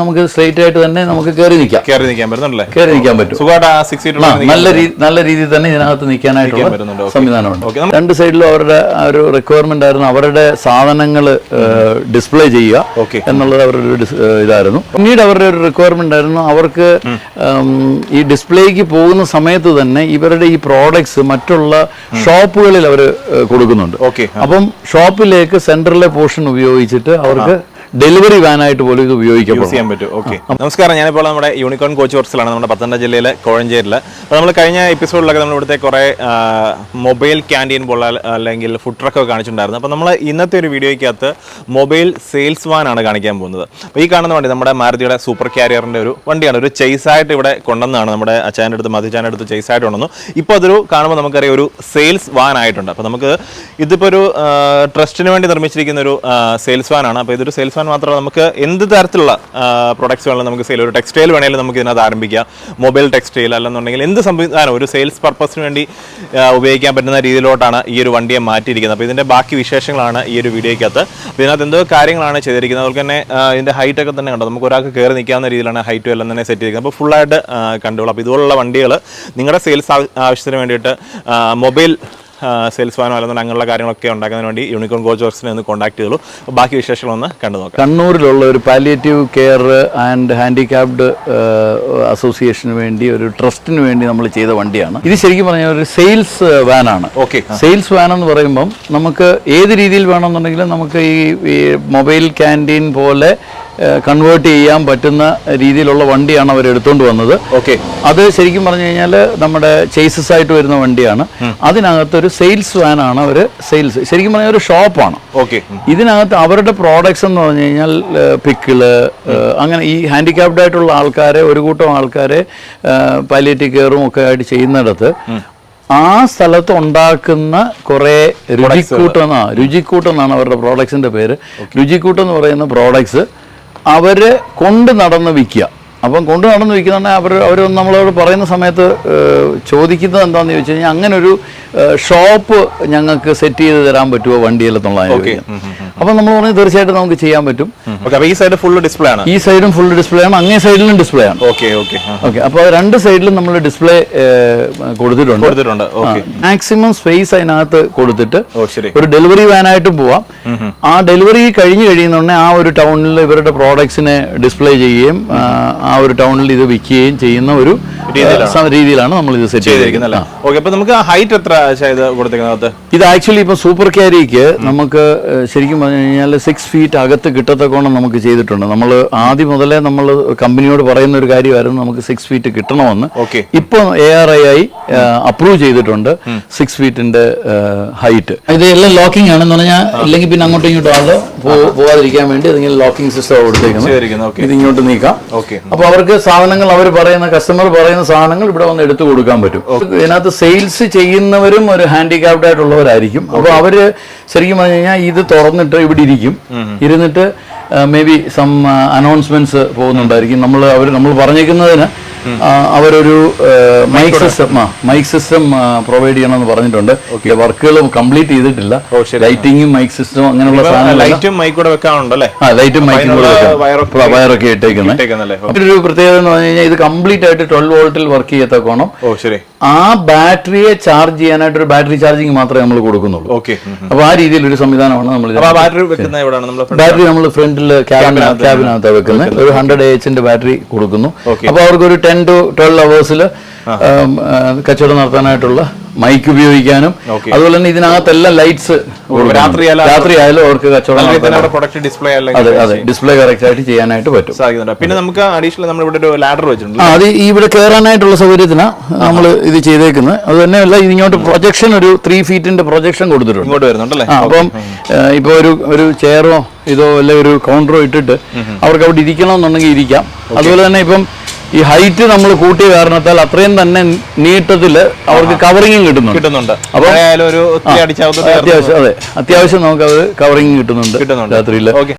നമുക്ക് സ്ട്രേറ്റ് ആയിട്ട് തന്നെ നമുക്ക് കയറി നിൽക്കാം കയറി നിൽക്കാൻ പറ്റുന്നുണ്ടല്ലേ? കയറി നിൽക്കാൻ പറ്റും. സുഖമായിട്ട് ആ സിക്സ് സീറ്റ് നല്ല രീതി നല്ല രീതിയിൽ തന്നെ ഇതിനകത്ത് നിൽക്കാനായിട്ട്. സംവിധാനമുണ്ട്. രണ്ട് സൈഡിലും അവരുടെ ആ ഒരു റിക്വയർമെന്റ് ആയിരുന്നു അവരുടെ സാധനങ്ങൾ ഡിസ്പ്ലേ ചെയ്യുക. എന്നുള്ളത് അവരുടെ ഒരു ഇതായിരുന്നു. പിന്നീട് അവരുടെ ഒരു റിക്വയർമെന്റ് ആയിരുന്നു അവർക്ക് ഈ ഡിസ്പ്ലേക്ക് പോകുന്ന സമയത്ത് തന്നെ ഇവരുടെ ഈ പ്രോഡക്ട്സ് മറ്റുള്ള ഷോപ്പുകളിൽ അവർ കൊടുക്കുന്നുണ്ട്. ഓക്കെ അപ്പം ഷോപ്പിലേക്ക് സെൻട്രലിലെ പോർഷൻ ഉപയോഗിച്ചിട്ട് അവർക്ക് ഡെലിവറി വാനായിട്ട് പോലും ഇത് ഉപയോഗിക്കാം യൂസ് ചെയ്യാൻ പറ്റും. ഓക്കെ നമസ്കാരം. ഞാനിപ്പോൾ നമ്മുടെ യൂണിക്കോൺ കോച്ച് കോഴ്സിലാണ് നമ്മുടെ പത്തനംതിട്ട ജില്ലയിലെ കോഴഞ്ചേരിൽ അപ്പോൾ നമ്മൾ കഴിഞ്ഞ എപ്പിസോഡിലൊക്കെ നമ്മൾ ഇവിടുത്തെ കുറേ മൊബൈൽ ക്യാന്റീൻ പോലെ അല്ലെങ്കിൽ ഫുഡ് ട്രക്കൊക്കെ കാണിച്ചിട്ടുണ്ടായിരുന്നു. അപ്പോൾ നമ്മൾ ഇന്നത്തെ ഒരു വീഡിയോയ്ക്കകത്ത് മൊബൈൽ സെയിൽസ് വാൻ ആണ് കാണിക്കാൻ പോകുന്നത്. അപ്പോൾ ഈ കാണുന്ന വണ്ടി നമ്മുടെ മാരുതിയുടെ സൂപ്പർ ക്യാരിയറിന്റെ ഒരു വണ്ടിയാണ്. ഒരു ചെയ്സായിട്ട് ആയിട്ട് ഇവിടെ കൊണ്ടുവന്നതാണ്. നമ്മുടെ അച്ചാന്റെ അടുത്ത് മധുചാന്റെ അടുത്ത് ചെയ്സായിട്ട് ആയിട്ട് കൊണ്ടുവന്നു. ഇപ്പോൾ അതൊരു കാണുമ്പോൾ നമുക്കറിയാം ഒരു സെയിൽസ് വാൻ ആയിട്ടുണ്ട്. അപ്പോൾ നമുക്ക് ഇതിപ്പോൾ ഒരു ട്രസ്റ്റിന് വേണ്ടി നിർമ്മിച്ചിരിക്കുന്ന ഒരു സെയിൽസ് വാനാണ് ആണ്. അപ്പോൾ ഇതൊരു സെയിൽസ് വാൻ മാത്രമല്ല നമുക്ക് എന്ത് തരത്തിലുള്ള പ്രൊഡക്ട്സ് വേണമെങ്കിലും നമുക്ക് സെയിൽ ഒരു ടെക്സ്റ്റൈൽ വേണമെങ്കിലും നമുക്ക് ഇതിനകത്ത് ആരംഭിക്കാം. മൊബൈൽ ടെക്സ്റ്റൈൽ അല്ലെന്നുണ്ടെങ്കിൽ എന്ത് സംവിധാനം ഒരു സെയിൽസ് പർപ്പസിന് വേണ്ടി ഉപയോഗിക്കാൻ പറ്റുന്ന രീതിയിലോട്ടാണ് ഈ ഒരു വണ്ടിയെ മാറ്റിയിരിക്കുന്നത്. അപ്പോൾ ഇതിന്റെ ബാക്കി വിശേഷങ്ങളാണ് ഈ ഒരു വീഡിയോയ്ക്കകത്ത്. ഇതിനകത്ത് എന്തോ കാര്യങ്ങളാണ് ചെയ്തിരിക്കുന്നത്. അതുപോലെ തന്നെ ഇതിന്റെ ഹൈറ്റൊക്കെ തന്നെ കണ്ടോ? നമുക്ക് ഒരാൾക്ക് കയറി നിൽക്കാവുന്ന രീതിയിലാണ് ഹൈറ്റും എല്ലാം തന്നെ സെറ്റ് ചെയ്തിരിക്കുന്നത്. അപ്പോൾ ഫുള്ളായിട്ട് കണ്ടോളൂ. അപ്പോൾ ഇതുപോലുള്ള വണ്ടികൾ നിങ്ങളുടെ സെയിൽസ് ആവശ്യത്തിന് വേണ്ടിയിട്ട് മൊബൈൽ സെയിൽസ് വാനോ അല്ലെന്നുണ്ടെങ്കിൽ അങ്ങനെയുള്ള കാര്യങ്ങളൊക്കെ ഉണ്ടാക്കുന്നതിന് വേണ്ടി യൂണിക്കോൺ കോച്ച് വർക്സിനെ ഒന്ന് കോൺടാക്ട് ചെയ്തുള്ളൂ. ബാക്കി വിശേഷങ്ങളൊന്ന് കണ്ടു നോക്കാം. കണ്ണൂരിലുള്ള ഒരു പാലിയേറ്റീവ് കെയർ ആൻഡ് ഹാൻഡിക്യാപ്ഡ് അസോസിയേഷന് വേണ്ടി ഒരു ട്രസ്റ്റിന് വേണ്ടി നമ്മൾ ചെയ്ത വണ്ടിയാണ്. ഇത് ശരിക്കും പറഞ്ഞാൽ ഒരു സെയിൽസ് വാനാണ് ഓക്കെ സെയിൽസ് വാൻ എന്ന് പറയുമ്പം നമുക്ക് ഏത് രീതിയിൽ വേണമെന്നുണ്ടെങ്കിലും നമുക്ക് ഈ ഈ മൊബൈൽ ക്യാന്റീൻ പോലെ കൺവേർട്ട് ചെയ്യാൻ പറ്റുന്ന രീതിയിലുള്ള വണ്ടിയാണ് അവർ എടുത്തുകൊണ്ട് വന്നത്. ഓക്കെ അത് ശരിക്കും പറഞ്ഞു കഴിഞ്ഞാൽ നമ്മുടെ ചേസസ് ആയിട്ട് വരുന്ന വണ്ടിയാണ്. അതിനകത്തൊരു സെയിൽസ് വാനാണ് അവർ സെയിൽസ് ശരിക്കും പറഞ്ഞാൽ ഒരു ഷോപ്പാണ് ഓക്കെ ഇതിനകത്ത് അവരുടെ പ്രോഡക്ട്സ് എന്ന് പറഞ്ഞു കഴിഞ്ഞാൽ പിക്കിൾ അങ്ങനെ ഈ ഹാൻഡിക്യാപ്ഡ് ആയിട്ടുള്ള ആൾക്കാരെ ഒരു കൂട്ടം ആൾക്കാരെ പാലിയേറ്റീവ് കെയറും ഒക്കെ ആയിട്ട് ചെയ്യുന്നിടത്ത് ആ സ്ഥലത്ത് ഉണ്ടാക്കുന്ന കുറേ രുചിക്കൂട്ടെന്നാ രുചിക്കൂട്ടെന്നാണ് അവരുടെ പ്രോഡക്ട്സിന്റെ പേര്. രുചിക്കൂട്ടെന്ന് പറയുന്ന പ്രോഡക്ട്സ് അവർ കൊണ്ട് നടന്ന് വിൽക്കുക. അപ്പം കൊണ്ട് നടന്ന് വിൽക്കുന്ന അവർ അവർ നമ്മളോട് പറയുന്ന സമയത്ത് ചോദിക്കുന്നത് എന്താണെന്ന് ചോദിച്ചു കഴിഞ്ഞാൽ അങ്ങനെ ഒരു ഷോപ്പ് ഞങ്ങൾക്ക് സെറ്റ് ചെയ്ത് തരാൻ പറ്റുമോ വണ്ടിയിലെന്നുള്ളതാണ് ചോദിക്കുന്നത്. അപ്പം നമ്മൾ പറഞ്ഞു തീർച്ചയായിട്ടും നമുക്ക് ചെയ്യാൻ പറ്റും. ഈ സൈഡ് ഫുൾ ഡിസ്പ്ലേ ആണ്. ഈ സൈഡും ഫുൾ ഡിസ്പ്ലേ ആണ്. അങ്ങേ സൈഡിലും ഡിസ്പ്ലേ ആണ്. ഓക്കെ ഓക്കെ ഓക്കെ അപ്പൊ രണ്ട് സൈഡിലും നമ്മൾ ഡിസ്പ്ലേ കൊടുത്തിട്ടുണ്ട്. കൊടുത്തിട്ടുണ്ട്. മാക്സിമം സ്പേസ് അതിനകത്ത് കൊടുത്തിട്ട് ഒരു ഡെലിവറി വാനായിട്ടും പോവാം. ആ ഡെലിവറി കഴിഞ്ഞു കഴിയുന്നുണ്ടെ ആ ഒരു ടൗണിൽ ഇവരുടെ പ്രോഡക്ട്സിനെ ഡിസ്പ്ലേ ചെയ്യുകയും ആ, ഒരു ടൗണിൽ ഇത് വിൽക്കുകയും ചെയ്യുന്ന ഒരു രീതിയിലാണ്. നമ്മൾ ഇത് സെറ്റ് ചെയ്തിരിക്കുന്നത്. ഓക്കെ നമുക്ക് ഹൈറ്റ് എത്ര ഇത് ആക്ച്വലി ഇപ്പൊ സൂപ്പർ ക്യാരിക്ക് നമുക്ക് ശരിക്കും പറഞ്ഞു കഴിഞ്ഞാൽ സിക്സ് ഫീറ്റ് അകത്ത് കിട്ടത്തക്കോണം നമുക്ക് ചെയ്തിട്ടുണ്ട്. നമ്മൾ ആദ്യം മുതലേ നമ്മൾ കമ്പനിയോട് പറയുന്ന ഒരു കാര്യമായിരുന്നു നമുക്ക് സിക്സ് ഫീറ്റ് കിട്ടണമെന്ന്. ഓക്കെ ഇപ്പൊ എ ആർ ഐ ആയി അപ്രൂവ് ചെയ്തിട്ടുണ്ട് സിക്സ് ഫീറ്റിന്റെ ഹൈറ്റ് ഇത് എല്ലാം ലോക്കിംഗ് ആണെന്ന് പറഞ്ഞാൽ ഇല്ലെങ്കിൽ പിന്നെ അങ്ങോട്ടും ഇങ്ങോട്ടും ആൾ പോവാതിരിക്കാൻ വേണ്ടി ഇതിങ്ങനെ ലോക്കിംഗ് സിസ്റ്റം കൊടുത്തേക്കുന്നത് ഇത് ഇങ്ങോട്ട് നീക്കാം. ഓക്കെ അപ്പൊ അവർക്ക് സാധനങ്ങൾ അവർ പറയുന്ന കസ്റ്റമർ പറയുന്ന സാധനങ്ങൾ ഇവിടെ വന്ന് എടുത്തു കൊടുക്കാൻ പറ്റും. ഇതിനകത്ത് സെയിൽസ് ചെയ്യുന്നവരും ഒരു ഹാൻഡിക്യാപ്ഡ് ആയിട്ടുള്ളവരായിരിക്കും. അപ്പൊ അവർ ശരിക്കും പറഞ്ഞു കഴിഞ്ഞാൽ ഇത് തുറന്നിട്ട് ഇവിടെ ഇരിക്കും. ഇരുന്നിട്ട് മേ ബി സം അനൗൺസ്മെന്റ്സ് പോകുന്നുണ്ടായിരിക്കും. നമ്മൾ അവർ നമ്മൾ പറഞ്ഞേക്കുന്നതിന് അവരൊരു mic system mic system provide ചെയ്യണം എന്ന് പറഞ്ഞിട്ടുണ്ട്. വർക്കുകൾ കംപ്ലീറ്റ് ചെയ്തിട്ടില്ല. ലൈറ്റിങ്ങും മൈക്ക് സിസ്റ്റം അങ്ങനെയുള്ള സാധനം ലൈറ്റും മൈക്ക് കൂടെ വെക്കാനുണ്ടല്ലേ? ആ ലൈറ്റും മൈക്കും കൂടെ വെക്കാം. വയറൊക്കെ ഇട്ടേക്കുന്നത് ഒരു പ്രത്യേകത എന്ന് പറഞ്ഞു കഴിഞ്ഞാൽ ഇത് കംപ്ലീറ്റ് ആയിട്ട് ട്വൽവ് വോൾട്ടിൽ വർക്ക് ചെയ്യത്തക്കോണം. ഓ ശരി. ആ ബാറ്ററിയെ ചാർജ് ചെയ്യാനായിട്ട് ഒരു ബാറ്ററി ചാർജിങ് മാത്രമേ നമ്മൾ കൊടുക്കുന്നുള്ളൂ. ഓക്കെ. അപ്പൊ ആ രീതിയിൽ ഒരു സംവിധാനമാണ് നമ്മൾ ബാറ്ററി നമ്മൾ ഫ്രണ്ടിൽ ക്യാബിനകത്ത് വെക്കുന്നത്. ഒരു ഹൺഡ്രഡ് എച്ചിന്റെ ബാറ്ററി കൊടുക്കുന്നു. അപ്പൊ അവർക്ക് ഒരു ടെൻ ടു ട്വൽവ് അവേഴ്സിൽ കച്ചവടം നടത്താനായിട്ടുള്ള മൈക്ക് ഉപയോഗിക്കാനും. അതുപോലെ തന്നെ ഇതിനകത്തെല്ലാം ലൈറ്റ്സ് രാത്രി ആയാലും അവർക്ക് കച്ചവടം ഡിസ്പ്ലേ അതെ അതെ. ഡിസ്പ്ലേ കറക്റ്റ് ആയിട്ട് ചെയ്യാനായിട്ട് പറ്റും. സാധിക്കുന്നുണ്ട്. പിന്നെ നമുക്ക് അഡീഷണൽ നമ്മൾ ഇവിടെ ഒരു ലാഡർ വെച്ചിട്ടുണ്ട് അത് ഈ ഇവിടെ കയറാനായിട്ടുള്ള സൗകര്യത്തിനാണ് നമ്മൾ ഇത് ചെയ്തേക്കുന്നത്. അത് തന്നെയല്ല ഇതിങ്ങോട്ട് പ്രൊജക്ഷൻ ഒരു ത്രീ ഫീറ്റിന്റെ പ്രൊജക്ഷൻ കൊടുത്തിട്ടുണ്ട്. ഇങ്ങോട്ട് വരുന്നുണ്ടല്ലേ അപ്പം ഇപ്പൊ ഒരു ഒരു ചെയറോ ഇതോ അല്ലെ ഒരു കൗണ്ടറോ ഇട്ടിട്ട് അവർക്ക് അവിടെ ഇരിക്കണമെന്നുണ്ടെങ്കിൽ ഇരിക്കാം. അതുപോലെ തന്നെ ഇപ്പം ഈ ഹൈറ്റ് നമ്മൾ കൂട്ടിയ കാരണത്താൽ അത്രയും തന്നെ നീട്ടത്തിൽ അവർക്ക് കവറിങ്ങും കിട്ടുന്നുണ്ട്. കിട്ടുന്നുണ്ട്. അപ്പം- അത്യാവശ്യം അതെ. അത്യാവശ്യം നമുക്ക് അത് കവറിങ് കിട്ടുന്നുണ്ട് കിട്ടുന്നുണ്ട്. രാത്രിയിൽ ഓക്കെ.